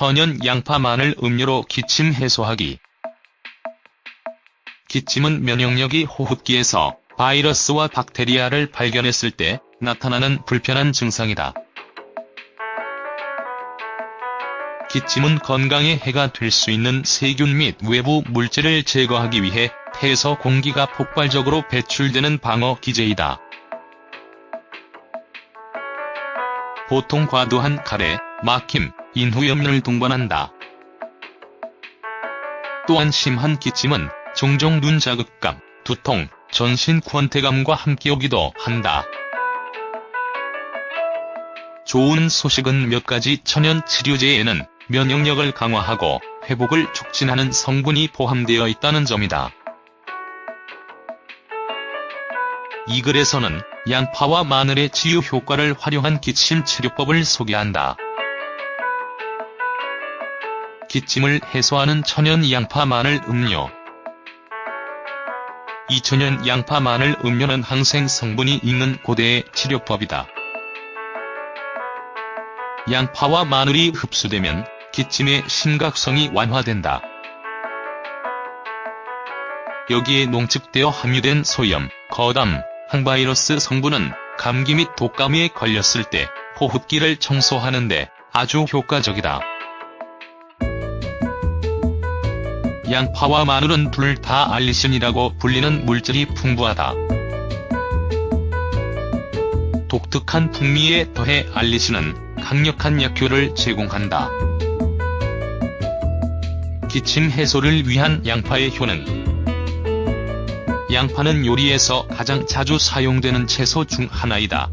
천연 양파 마늘 음료로 기침 해소하기. 기침은 면역력이 호흡기에서 바이러스와 박테리아를 발견했을 때 나타나는 불편한 증상이다. 기침은 건강에 해가 될 수 있는 세균 및 외부 물질을 제거하기 위해 폐에서 공기가 폭발적으로 배출되는 방어 기제이다. 보통 과도한 가래, 막힘, 인후염을 동반한다. 또한 심한 기침은 종종 눈 자극감, 두통, 전신 권태감과 함께 오기도 한다. 좋은 소식은 몇 가지 천연 치료제에는 면역력을 강화하고 회복을 촉진하는 성분이 포함되어 있다는 점이다. 이 글에서는 양파와 마늘의 치유 효과를 활용한 기침 치료법을 소개한다. 기침을 해소하는 천연 양파 마늘 음료 이 천연 양파 마늘 음료는 항생 성분이 있는 고대의 치료법이다. 양파와 마늘이 흡수되면 기침의 심각성이 완화된다. 여기에 농축되어 함유된 소염, 거담, 항바이러스 성분은 감기 및 독감에 걸렸을 때 호흡기를 청소하는 데 아주 효과적이다. 양파와 마늘은 둘 다 알리신이라고 불리는 물질이 풍부하다. 독특한 풍미에 더해 알리신은 강력한 약효를 제공한다. 기침 해소를 위한 양파의 효능 양파는 요리에서 가장 자주 사용되는 채소 중 하나이다.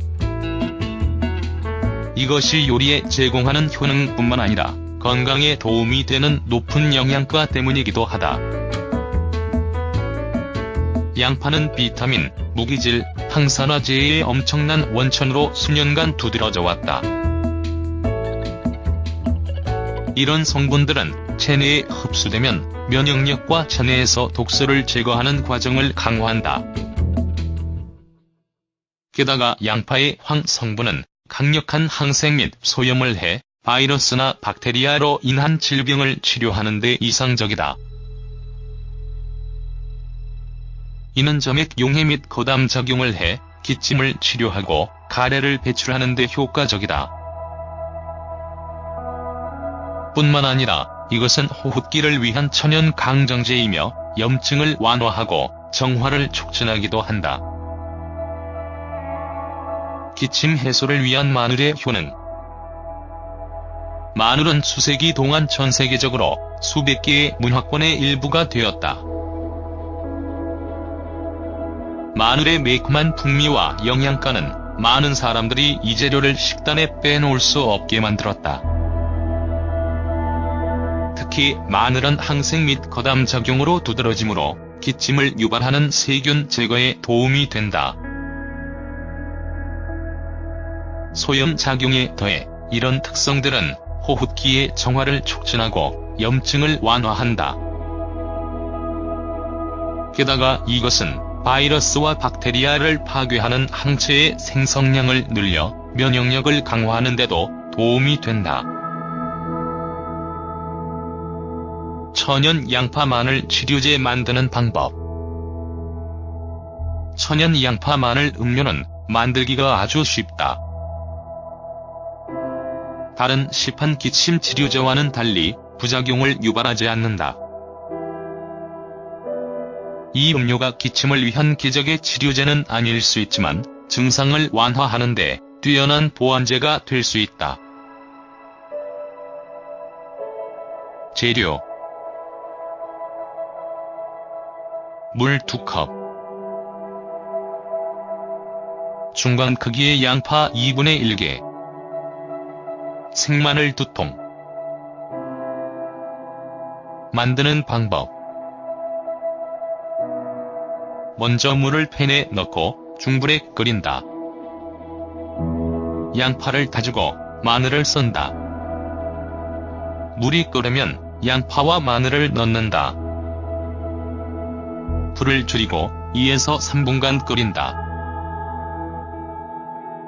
이것이 요리에 제공하는 효능뿐만 아니라 건강에 도움이 되는 높은 영양가 때문이기도 하다. 양파는 비타민, 무기질, 항산화제의 엄청난 원천으로 수년간 두드러져 왔다. 이런 성분들은 체내에 흡수되면 면역력과 체내에서 독소를 제거하는 과정을 강화한다. 게다가 양파의 황 성분은 강력한 항생 및 소염을 해 바이러스나 박테리아로 인한 질병을 치료하는 데 이상적이다. 이는 점액 용해 및 거담 작용을 해 기침을 치료하고 가래를 배출하는 데 효과적이다. 뿐만 아니라 이것은 호흡기를 위한 천연 강정제이며 염증을 완화하고 정화를 촉진하기도 한다. 기침 해소를 위한 마늘의 효능 마늘은 수세기 동안 전 세계적으로 수백 개의 문화권의 일부가 되었다. 마늘의 매콤한 풍미와 영양가는 많은 사람들이 이 재료를 식단에 빼놓을 수 없게 만들었다. 특히 마늘은 항생 및 거담 작용으로 두드러짐으로 기침을 유발하는 세균 제거에 도움이 된다. 소염 작용에 더해 이런 특성들은 호흡기의 정화를 촉진하고 염증을 완화한다. 게다가 이것은 바이러스와 박테리아를 파괴하는 항체의 생성량을 늘려 면역력을 강화하는 데도 도움이 된다. 천연 양파 마늘 치료제 만드는 방법 천연 양파 마늘 음료는 만들기가 아주 쉽다. 다른 시판 기침 치료제와는 달리 부작용을 유발하지 않는다. 이 음료가 기침을 위한 기적의 치료제는 아닐 수 있지만 증상을 완화하는 데 뛰어난 보완제가 될 수 있다. 재료 물 2컵 중간 크기의 양파 2분의 1개 생마늘 2통 만드는 방법 먼저 물을 팬에 넣고 중불에 끓인다. 양파를 다지고 마늘을 썬다. 물이 끓으면 양파와 마늘을 넣는다. 불을 줄이고 2에서 3분간 끓인다.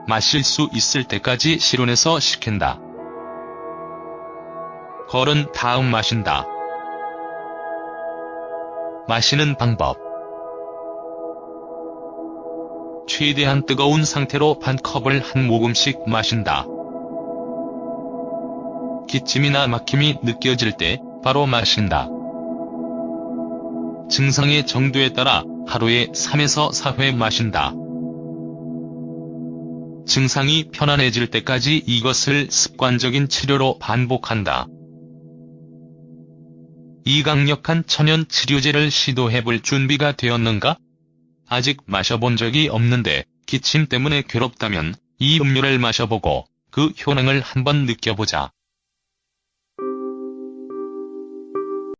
마실 수 있을 때까지 실온에서 식힌다. 걸은 다음 마신다. 마시는 방법 최대한 뜨거운 상태로 반 컵을 한 모금씩 마신다. 기침이나 막힘이 느껴질 때 바로 마신다. 증상의 정도에 따라 하루에 3에서 4회 마신다. 증상이 편안해질 때까지 이것을 습관적인 치료로 반복한다. 이 강력한 천연 치료제를 시도해볼 준비가 되었는가? 아직 마셔본 적이 없는데 기침 때문에 괴롭다면 이 음료를 마셔보고 그 효능을 한번 느껴보자.